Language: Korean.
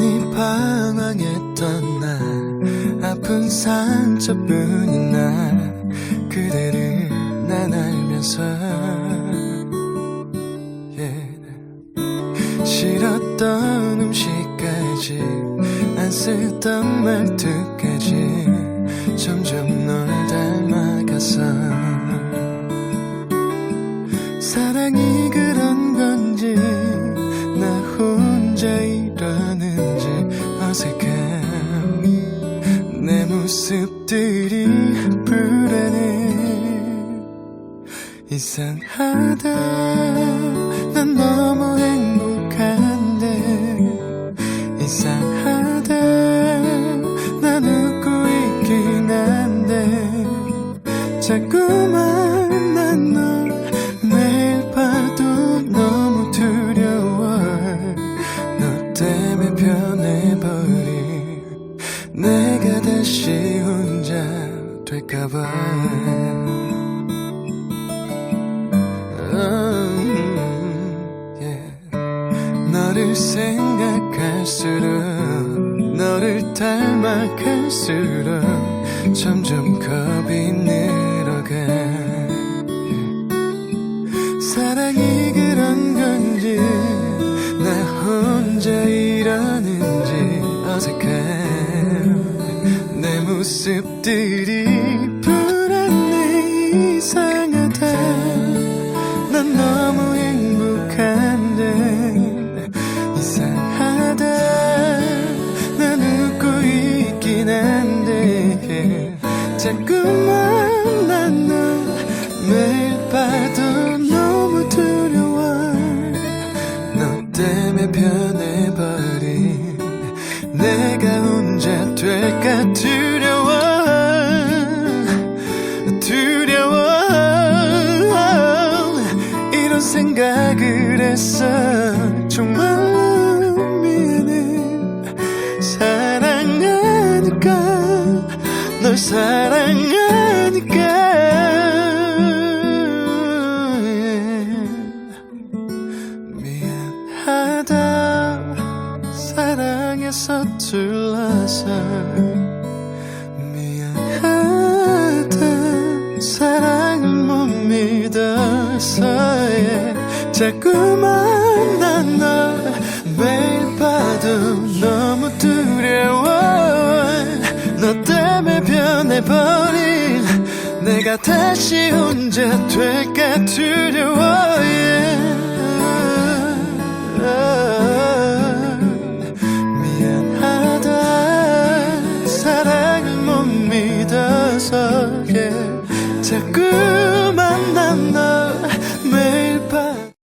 많이 방황했던 나 아픈 상처뿐인 나 그대를 난 알면서 yeah. 싫었던 음식까지 안 쓰던 말투까지 점점 널 닮아갔어 사랑이 모습들이 불안해 이상하다. 난 너무 행복한데 이상하다. 난 웃고 있긴 한데 자꾸만 내가 다시 혼자 될까봐. 음, yeah. 너를 생각할수록 너를 닮아갈수록 점점 겁이 늘어가. 사랑이 그런 건지 나 혼자 이러는지 어색한 내 모습들이 불안해 이상하다. 난 너무 행복한데 이상하다. 난 웃고 있긴 한데 자꾸만 난너 매일 봐도 너무 두려워. 너 때문에 변해버린 내가 혼자 될까 두려워 생각을 했어. 정말로 미안해 사랑하니까 널 사랑하니까. 미안하다. 사랑에 서툴러서 서에 자꾸만 난널 매일 봐도 너무 두려워. 너 때문에 변해버린. 내가 다시 혼자 될까 두려워 yeah.